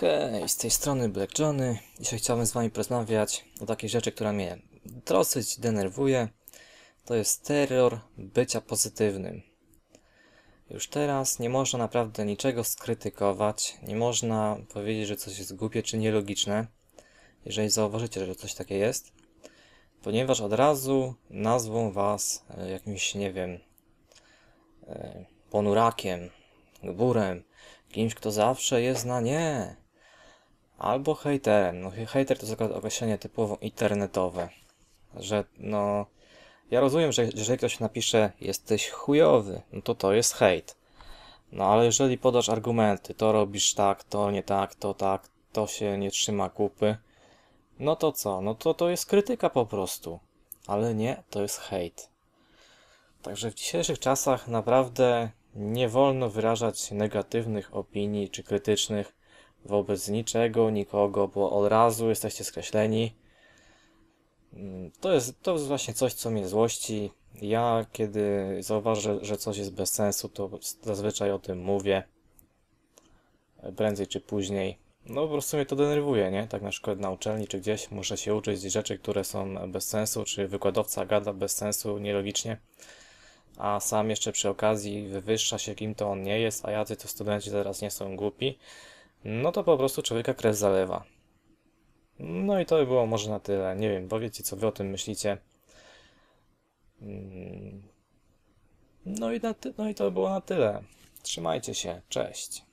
Hej, z tej strony Black Johnny. Dzisiaj chciałbym z wami porozmawiać o takiej rzeczy, która mnie dosyć denerwuje. To jest terror bycia pozytywnym. Już teraz nie można naprawdę niczego skrytykować, nie można powiedzieć, że coś jest głupie czy nielogiczne, jeżeli zauważycie, że coś takie jest, ponieważ od razu nazwą was e, jakimś, nie wiem, e, ponurakiem, gburem, kimś, kto zawsze jest na nie. Albo hejterem. No hej- hejter to jest określenie typowo internetowe. Że no... Ja rozumiem, że jeżeli ktoś napisze jesteś chujowy, no to to jest hejt. No ale jeżeli podasz argumenty, to robisz tak, to nie tak, to tak, to się nie trzyma kupy, no to co? No to to jest krytyka po prostu. Ale nie, to jest hejt. Także w dzisiejszych czasach naprawdę nie wolno wyrażać negatywnych opinii czy krytycznych wobec niczego, nikogo, bo od razu jesteście skreśleni. Mm, To jest, to jest właśnie coś, co mnie złości. Ja, kiedy zauważę, że coś jest bez sensu, to zazwyczaj o tym mówię. Prędzej czy później. No po prostu mnie to denerwuje, nie? Tak na przykład na uczelni czy gdzieś muszę się uczyć rzeczy, które są bez sensu, czy wykładowca gada bez sensu, nielogicznie a sam jeszcze przy okazji wywyższa się, kim to on nie jest, a jacy to studenci teraz nie są głupi, no to po prostu człowieka krew zalewa. No i to by było może na tyle. Nie wiem, powiedzcie, co wy o tym myślicie. Mm. No i, na ty- no i to by było na tyle. Trzymajcie się, cześć.